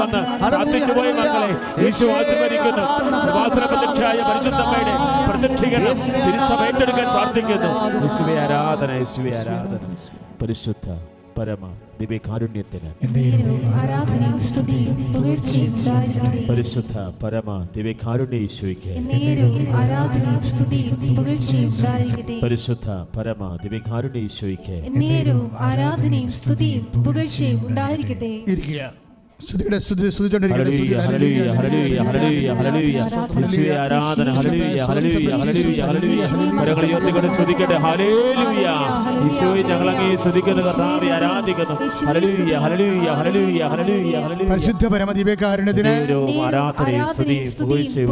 വന്ന് പ്രാർത്ഥിച്ചുപോയ മക്കളെ ആശീർവദിക്കുന്നു. പരിശുദ്ധമ്മയുടെ പ്രത്യക്ഷീകരണം തിരുസഭ ഏറ്റെടുക്കാൻ പ്രാർത്ഥിക്കുന്നു. യേശുവെ ആരാധന യേശുവെ ആരാധന. പരിശുദ്ധ പരമ ദിവ്യകാരുണ്യത്തിന്. എന്നേരും ആരാധനയും സ്തുതിയും പുകഴ്ചയും ഉണ്ടായിരിക്കട്ടെ. പരിശുദ്ധ പരമ ദിവ്യകാരുണ്യ ഈശോയ്ക്ക് എന്നേരും ആരാധനയും സ്തുതിയും പുകഴ്ചയും ഉണ്ടായിരിക്കട്ടെ. പരിശുദ്ധ പരമ ദിവ്യകാരുണ്യ ഈശോയ്ക്ക് എന്നേരും ആരാധനയും സ്തുതിയും പുകഴ്ചയും ഉണ്ടായിരിക്കട്ടെ. ഇരിക്കുക. സ്തുതിയുടെ സ്തുതി സ്തുതിച്ചുകൊണ്ടിരിക്കട്ടെ സ്തുതി, ഹല്ലേലൂയ ഹല്ലേലൂയ ഹല്ലേലൂയ ഹല്ലേലൂയ യേശുവേ ആരാധന ഹല്ലേലൂയ ഹല്ലേലൂയ ഹല്ലേലൂയ ഹല്ലേലൂയ കരങ്ങൾ ഉയർത്തിക്കൊണ്ട് സ്തുതിക്കട്ടെ ഹല്ലേലൂയ യേശുവേ ഞങ്ങൾ അങ്ങേ സ്തുതിക്കുന്നു കർത്താവേ ആരാധിക്കുന്നു ഹല്ലേലൂയ ഹല്ലേലൂയ ഹല്ലേലൂയ ഹല്ലേലൂയ ഹല്ലേലൂയ പരിശുദ്ധ പരമദിവ്യകാരുണ്യത്തിന് ആരാധനയും സ്തുതിയും പുകഴ്ചയും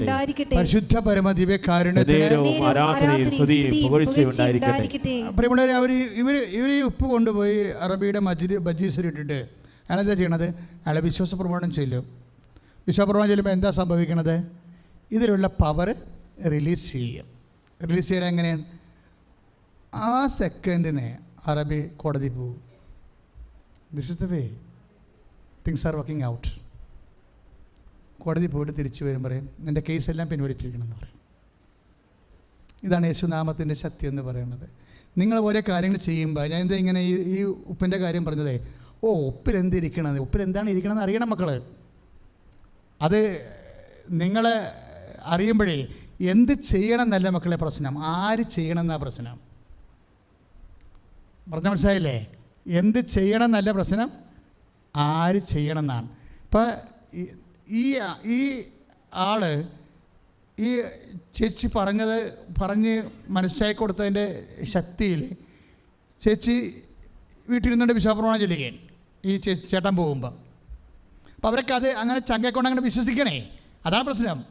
ഉണ്ടായിരിക്കട്ടെ പരിശുദ്ധ പരമദിവ്യകാരുണ്യത്തിന് ആരാധനയും സ്തുതിയും പുകഴ്ചയും ഉണ്ടായിരിക്കട്ടെ പ്രിയമുള്ളവരെ അവർ ഇവർ ഇവർ ഉപ്പ് കൊണ്ടുപോയി അറബിയുടെ മജ്ജിദ് ബജീസിൽ ഇട്ടിട്ട് അയാളെന്താ ചെയ്യണത്? അയാളെ വിശ്വാസ പ്രമാണം ചെല്ലും. വിശ്വാസ പ്രമാണം ചെല്ലുമ്പോൾ എന്താ സംഭവിക്കണത്? ഇതിലുള്ള പവർ റിലീസ് ചെയ്യും. റിലീസ് ചെയ്യാൻ എങ്ങനെയാണ്? ആ സെക്കൻഡിനെ അറബി കോടതി പോകും this is the way things are working out കോടതി പോയിട്ട് തിരിച്ചു വരും പറയും. നിന്റെ കേസെല്ലാം പിൻവലിച്ചിരിക്കണം എന്ന് പറയും. ഇതാണ് യേശുനാമത്തിന്റെ ശക്തി എന്ന് പറയുന്നത്. നിങ്ങൾ ഓരോ കാര്യങ്ങൾ ചെയ്യുമ്പോൾ ഞാൻ എന്താ ഇങ്ങനെ ഈ ഈ ഉപ്പിന്റെ കാര്യം പറഞ്ഞതേ? ഓ ഉപ്പിലെന്തിരിക്കണത്? ഉപ്പിലെന്താണ് ഇരിക്കണമെന്ന് അറിയണം മക്കൾ അത് നിങ്ങൾ അറിയുമ്പോഴേ എന്ത് ചെയ്യണം എന്നല്ല മക്കളെ പ്രശ്നം. ആര് ചെയ്യണം എന്നാ പ്രശ്നം. പറഞ്ഞ മനസ്സിലായില്ലേ? എന്ത് ചെയ്യണം എന്നല്ല പ്രശ്നം. ആര് ചെയ്യണം എന്നാണ് ഇപ്പം ഈ ഈ ആൾ ഈ ചേച്ചി പറഞ്ഞത് പറഞ്ഞ് മനസ്സിലാക്കി കൊടുത്തതിന്റെ ശക്തിയിൽ ചേച്ചി വീട്ടിലിരുന്നുകൊണ്ട് വിശ്വാപ്രമാണം ചെല്ലുകയാണ്. ഈ ചേട്ടൻ പോകുമ്പോൾ അപ്പോൾ അവരൊക്കെ അത് അങ്ങനെ ചങ്കക്കൊണ്ട് അങ്ങനെ വിശ്വസിക്കണേ. അതാണ് പ്രശ്നം.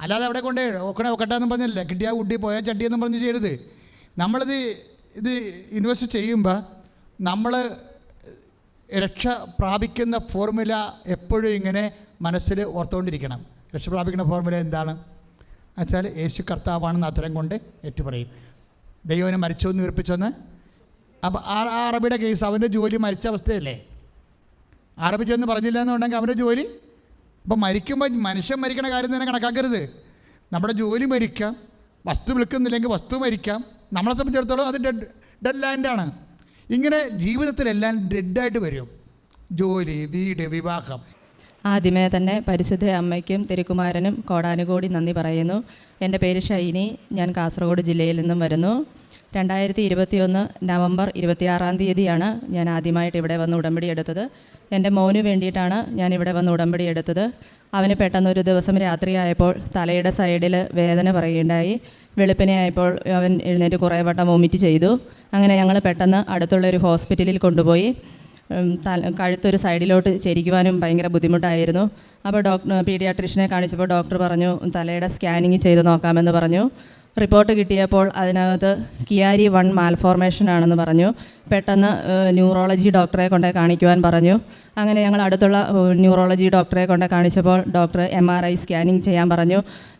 അല്ലാതെ അവിടെ കൊണ്ട് ഒക്കണേ ഒക്കട്ടെ എന്ന് പറഞ്ഞില്ല? കിട്ടിയ കുട്ടി പോയാൽ ചട്ടി എന്നും പറഞ്ഞ് ചെയ്യരുത്. നമ്മളിത് ഇത് ഇൻവെസ്റ്റ് ചെയ്യുമ്പോൾ നമ്മൾ രക്ഷ പ്രാപിക്കുന്ന ഫോർമുല എപ്പോഴും ഇങ്ങനെ മനസ്സിൽ ഓർത്തുകൊണ്ടിരിക്കണം രക്ഷ പ്രാപിക്കുന്ന ഫോർമുല എന്താണ്? വെച്ചാൽ യേശു കർത്താവാണെന്ന് അത്തരം കൊണ്ട് ഏറ്റുപറയും. ദൈവനെ മരിച്ചോന്ന് വീർപ്പിച്ചെന്ന് അപ്പോൾ ആ അറബിയുടെ കേസ് അവന്റെ ജോലി മരിച്ച അവസ്ഥയല്ലേ? അറബി ചെന്ന് പറഞ്ഞില്ല എന്നുണ്ടെങ്കിൽ അവരുടെ ജോലി? അപ്പോൾ മരിക്കുമ്പോൾ മനുഷ്യൻ മരിക്കണ കാര്യം തന്നെ കണക്കാക്കരുത്. നമ്മുടെ ജോലി മരിക്കാം വസ്തു വിൽക്കുന്നില്ലെങ്കിൽ വസ്തു മരിക്കാം. നമ്മളെ സംബന്ധിച്ചിടത്തോളം അത് ഡെഡ് ഡെഡ് ലാൻഡാണ് ഇങ്ങനെ ജീവിതത്തിലെല്ലാം ഡെഡായിട്ട് വരും. ജോലി വീട് വിവാഹം. ആദ്യമേ തന്നെ പരിശുദ്ധ അമ്മയ്ക്കും തിരുക്കുമാരനും കോടാനുകോടി നന്ദി പറയുന്നു. എന്റെ പേര് ഷൈനി ഞാൻ കാസർഗോഡ് ജില്ലയിൽ നിന്നും വരുന്നു. രണ്ടായിരത്തി ഇരുപത്തിയൊന്ന് നവംബർ ഇരുപത്തിയാറാം തീയതിയാണ് ഞാൻ ആദ്യമായിട്ട് ഇവിടെ വന്ന് ഉടമ്പടി എടുത്തത്. എന്റെ മോന് വേണ്ടിയിട്ടാണ് ഞാൻ ഇവിടെ വന്ന് ഉടമ്പടി എടുത്തത്. അവന് പെട്ടെന്നൊരു ദിവസം രാത്രിയായപ്പോൾ തലയുടെ സൈഡിൽ വേദന പറയുകയുണ്ടായി. വെളുപ്പിനെ ആയപ്പോൾ അവൻ എഴുന്നേറ്റ് കുറേ വട്ടം വോമിറ്റ് ചെയ്തു. അങ്ങനെ ഞങ്ങൾ പെട്ടെന്ന് അടുത്തുള്ള ഒരു ഹോസ്പിറ്റലിൽ കൊണ്ടുപോയി. തല കഴുത്തൊരു സൈഡിലോട്ട് ചെരിക്കുവാനും ഭയങ്കര ബുദ്ധിമുട്ടായിരുന്നു. അപ്പോൾ ഡോക്ടർ പീഡിയാട്രിഷനെ കാണിച്ചപ്പോൾ ഡോക്ടർ പറഞ്ഞു തലയുടെ സ്കാനിങ് ചെയ്ത് നോക്കാമെന്ന് പറഞ്ഞു. റിപ്പോർട്ട് കിട്ടിയപ്പോൾ അതിനകത്ത് കിയാരി വൺ മാൽഫോർമേഷൻ ആണെന്ന് പറഞ്ഞു. പെട്ടെന്ന് ന്യൂറോളജി ഡോക്ടറെ കൊണ്ട് കാണിക്കുവാൻ പറഞ്ഞു. അങ്ങനെ ഞങ്ങൾ അടുത്തുള്ള ന്യൂറോളജി ഡോക്ടറെ കൊണ്ട് കാണിച്ചപ്പോൾ doctor M R I scanning ചെയ്യാൻ പറഞ്ഞു.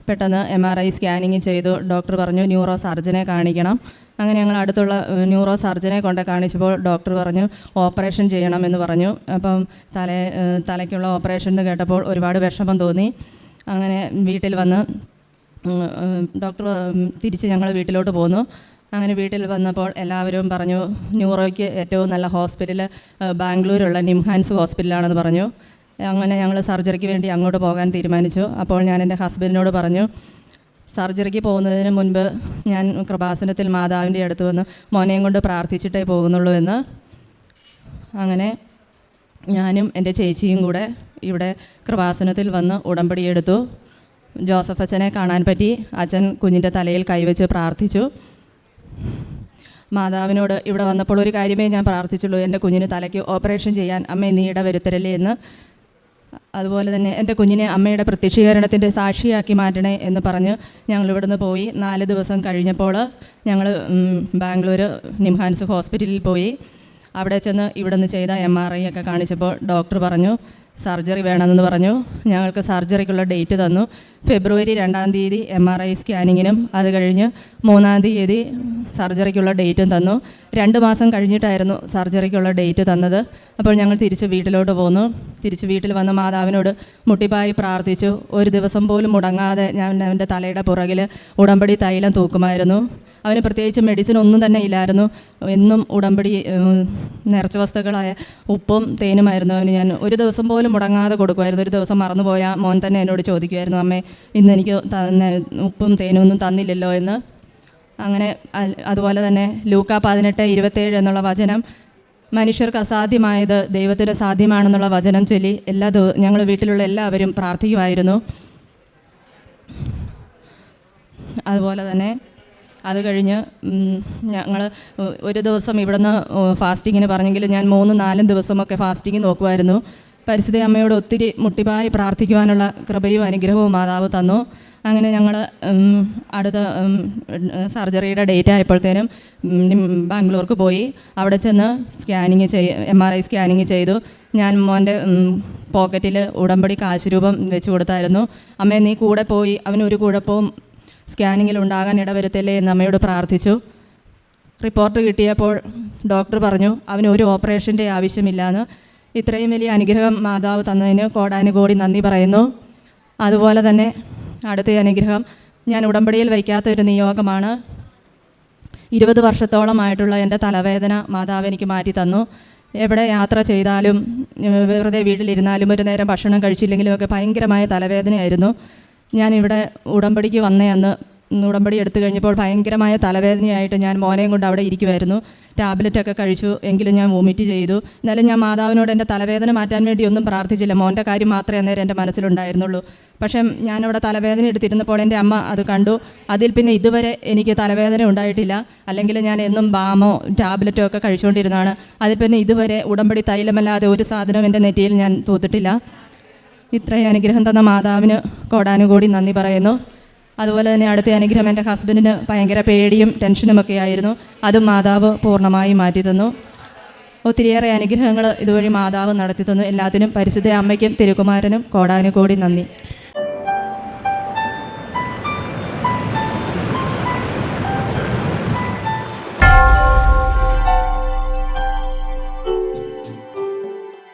പെട്ടെന്ന് എം ആർ ഐ സ്കാനിങ് ചെയ്തു. ഡോക്ടർ പറഞ്ഞു ന്യൂറോ സർജനെ കാണിക്കണം. അങ്ങനെ ഞങ്ങൾ അടുത്തുള്ള ന്യൂറോ സർജനെ കൊണ്ട് കാണിച്ചപ്പോൾ ഡോക്ടർ പറഞ്ഞു ഓപ്പറേഷൻ ചെയ്യണമെന്ന് പറഞ്ഞു. അപ്പം തല തലയ്ക്കുള്ള ഓപ്പറേഷൻ എന്ന് കേട്ടപ്പോൾ ഒരുപാട് വിഷമം തോന്നി. അങ്ങനെ വീട്ടിൽ വന്ന് ഡോക്ടർ തിരിച്ച് ഞങ്ങൾ വീട്ടിലോട്ട് പോന്നു. അങ്ങനെ വീട്ടിൽ വന്നപ്പോൾ എല്ലാവരും പറഞ്ഞു ന്യൂറോയ്ക്ക് ഏറ്റവും നല്ല ഹോസ്പിറ്റൽ ബാംഗ്ലൂരുള്ള നിംഹാൻസ് ഹോസ്പിറ്റലാണെന്ന് പറഞ്ഞു. അങ്ങനെ ഞങ്ങൾ സർജറിക്ക് വേണ്ടി അങ്ങോട്ട് പോകാൻ തീരുമാനിച്ചു. അപ്പോൾ ഞാൻ എന്റെ ഹസ്ബൻഡിനോട് പറഞ്ഞു സർജറിക്ക് പോകുന്നതിന് മുൻപ് ഞാൻ കൃപാസനത്തിൽ മാതാവിന്റെ അടുത്ത് വന്ന് മോനെയും കൊണ്ട് പ്രാർത്ഥിച്ചിട്ടേ പോകുന്നുള്ളൂ എന്ന്. അങ്ങനെ ഞാനും എന്റെ ചേച്ചിയും കൂടെ ഇവിടെ കൃപാസനത്തിൽ വന്ന് ഉടമ്പടി എടുത്തു. ജോസഫ് അച്ഛനെ കാണാൻ പറ്റി. അച്ഛൻ കുഞ്ഞിന്റെ തലയിൽ കൈവച്ച് പ്രാർത്ഥിച്ചു. മാതാവിനോട് ഇവിടെ വന്നപ്പോൾ ഒരു കാര്യമേ ഞാൻ പ്രാർത്ഥിച്ചുള്ളൂ. എന്റെ കുഞ്ഞിന് തലയ്ക്ക് ഓപ്പറേഷൻ ചെയ്യാൻ അമ്മ നീ ഇടവരുത്തരല്ലേ എന്ന്. അതുപോലെ തന്നെ എന്റെ കുഞ്ഞിനെ അമ്മയുടെ പ്രത്യക്ഷീകരണത്തിന്റെ സാക്ഷിയാക്കി മാറ്റണേ എന്ന് പറഞ്ഞ് ഞങ്ങൾ ഇവിടുന്ന് പോയി. നാല് ദിവസം കഴിഞ്ഞപ്പോൾ ഞങ്ങൾ ബാംഗ്ലൂർ നിംഹാൻസ് ഹോസ്പിറ്റലിൽ പോയി. അവിടെ ചെന്ന് ഇവിടെ നിന്ന് ചെയ്ത എം ആർ ഐ ഒക്കെ കാണിച്ചപ്പോൾ ഡോക്ടർ പറഞ്ഞു സർജറി വേണമെന്ന് പറഞ്ഞു. ഞങ്ങൾക്ക് സർജറിക്കുള്ള ഡേറ്റ് തന്നു. ഫെബ്രുവരി രണ്ടാം തീയതി എം ആർ ഐ സ്കാനിങ്ങിനും അത് കഴിഞ്ഞ് മൂന്നാം തീയതി സർജറിക്കുള്ള ഡേറ്റും തന്നു. രണ്ട് മാസം കഴിഞ്ഞിട്ടായിരുന്നു സർജറിക്കുള്ള ഡേറ്റ് തന്നത്. അപ്പോൾ ഞങ്ങൾ തിരിച്ച് വീട്ടിലോട്ട് പോന്നു. തിരിച്ച് വീട്ടിൽ വന്ന് മാതാവിനോട് മുട്ടിപ്പായി പ്രാർത്ഥിച്ചു. ഒരു ദിവസം പോലും മുടങ്ങാതെ ഞാൻ അവന്റെ തലയുടെ പുറകിൽ ഉടമ്പടി തൈലം തൂക്കുമായിരുന്നു. അവന് പ്രത്യേകിച്ച് മെഡിസിൻ ഒന്നും തന്നെ ഇല്ലായിരുന്നു. എന്നും ഉടമ്പടി നിറച്ച വസ്തുക്കളായ ഉപ്പും തേനുമായിരുന്നു അവന് ഞാൻ. ഒരു ദിവസം പോലും മുടങ്ങാതെ കൊടുക്കുമായിരുന്നു. ഒരു ദിവസം മറന്നുപോയാൽ മോൻ തന്നെ എന്നോട് ചോദിക്കുമായിരുന്നു അമ്മേ ഇന്ന് എനിക്ക് ഉപ്പും തേനും ഒന്നും തന്നില്ലല്ലോ എന്ന്. അങ്ങനെ അതുപോലെ തന്നെ ലൂക്ക പതിനെട്ട് ഇരുപത്തേഴ് എന്നുള്ള വചനം മനുഷ്യർക്ക് അസാധ്യമായത് ദൈവത്തിന് സാധ്യമാണെന്നുള്ള വചനം ചൊല്ലി എല്ലാ ഞങ്ങൾ വീട്ടിലുള്ള എല്ലാവരും പ്രാർത്ഥിക്കുമായിരുന്നു. അതുപോലെ തന്നെ അത് കഴിഞ്ഞ് ഞങ്ങൾ ഒരു ദിവസം ഇവിടുന്ന് ഫാസ്റ്റിങ്ങിന് പറഞ്ഞെങ്കിൽ ഞാൻ മൂന്നും നാലും ദിവസമൊക്കെ ഫാസ്റ്റിങ് നോക്കുമായിരുന്നു. പരിശുദ്ധ അമ്മയോട് ഒത്തിരി മുട്ടിപ്പായി പ്രാർത്ഥിക്കുവാനുള്ള കൃപയും അനുഗ്രഹവും മാതാവ് തന്നു. അങ്ങനെ ഞങ്ങൾ അടുത്ത സർജറിയുടെ ഡേറ്റ് ആയപ്പോഴത്തേനും ബാംഗ്ലൂർക്ക് പോയി. അവിടെ ചെന്ന് സ്കാനിങ് ചെയ് എം ആർ ഐ സ്കാനിങ് ചെയ്തു. ഞാൻ മോന്റെ പോക്കറ്റിൽ ഉടമ്പടി കാശ് രൂപം വെച്ച് കൊടുത്തായിരുന്നു. അമ്മേ നീ കൂടെ പോയി അവനൊരു കുഴപ്പവും സ്കാനിങ്ങിൽ ഉണ്ടാകാൻ ഇടവരുത്തല്ലേ എന്ന് അമ്മയോട് പ്രാർത്ഥിച്ചു. റിപ്പോർട്ട് കിട്ടിയപ്പോൾ ഡോക്ടർ പറഞ്ഞു അവന് ഒരു ഓപ്പറേഷന്റെ ആവശ്യമില്ലാന്ന്. ഇത്രയും വലിയ അനുഗ്രഹം മാതാവ് തന്നതിന് കോടാനുകോടി നന്ദി പറയുന്നു. അതുപോലെ തന്നെ അടുത്ത അനുഗ്രഹം ഞാൻ ഉടമ്പടിയിൽ വയ്ക്കാത്ത ഒരു നിയോഗമാണ്. ഇരുപത് വർഷത്തോളമായിട്ടുള്ള എന്റെ തലവേദന മാതാവ് എനിക്ക് മാറ്റി തന്നു. എവിടെ യാത്ര ചെയ്താലും വെറുതെ വീട്ടിലിരുന്നാലും ഒരു നേരം ഭക്ഷണം കഴിച്ചില്ലെങ്കിലും ഒക്കെ ഭയങ്കരമായ തലവേദനയായിരുന്നു. ഞാനിവിടെ ഉടമ്പടിക്ക് വന്നേ അന്ന് ഉടമ്പടി എടുത്തു കഴിഞ്ഞപ്പോൾ ഭയങ്കരമായ തലവേദനയായിട്ട് ഞാൻ മോനെയും കൊണ്ട് അവിടെ ഇരിക്കുമായിരുന്നു ടാബ്ലറ്റൊക്കെ കഴിച്ചു എങ്കിലും ഞാൻ വോമിറ്റ് ചെയ്തു. എന്നാലും ഞാൻ മാതാവിനോട് എന്റെ തലവേദന മാറ്റാൻ വേണ്ടി ഒന്നും പ്രാർത്ഥിച്ചില്ല. മോന്റെ കാര്യം മാത്രമേ അന്നേരം എന്റെ മനസ്സിലുണ്ടായിരുന്നുള്ളൂ. പക്ഷേ ഞാനവിടെ തലവേദന എടുത്തിരുന്നപ്പോൾ എന്റെ അമ്മ അത് കണ്ടു. അതിൽ പിന്നെ ഇതുവരെ എനിക്ക് തലവേദന ഉണ്ടായിട്ടില്ല. അല്ലെങ്കിൽ ഞാൻ എന്നും ബാമോ ടാബ്ലറ്റോ ഒക്കെ കഴിച്ചുകൊണ്ടിരുന്നതാണ്. അതിൽ പിന്നെ ഇതുവരെ ഉടമ്പടി തൈലമല്ലാതെ ഒരു സാധനവും എന്റെ നെറ്റിയിൽ ഞാൻ തൂത്തിട്ടില്ല. ഇത്രയും അനുഗ്രഹം തന്ന മാതാവിന് കോടാനുകൂടി നന്ദി പറയുന്നു. അതുപോലെ തന്നെ അടുത്ത അനുഗ്രഹം എന്റെ ഹസ്ബൻഡിന് ഭയങ്കര പേടിയും ടെൻഷനുമൊക്കെ ആയിരുന്നു. അതും മാതാവ് പൂർണമായി മാറ്റി തന്നു ഒത്തിരിയേറെ അനുഗ്രഹങ്ങൾ ഇതുവഴി മാതാവ് നടത്തി തന്നു എല്ലാത്തിനും പരിശുദ്ധ അമ്മയ്ക്കും തിരുകുമാരനും കോടാനുകൂടി നന്ദി.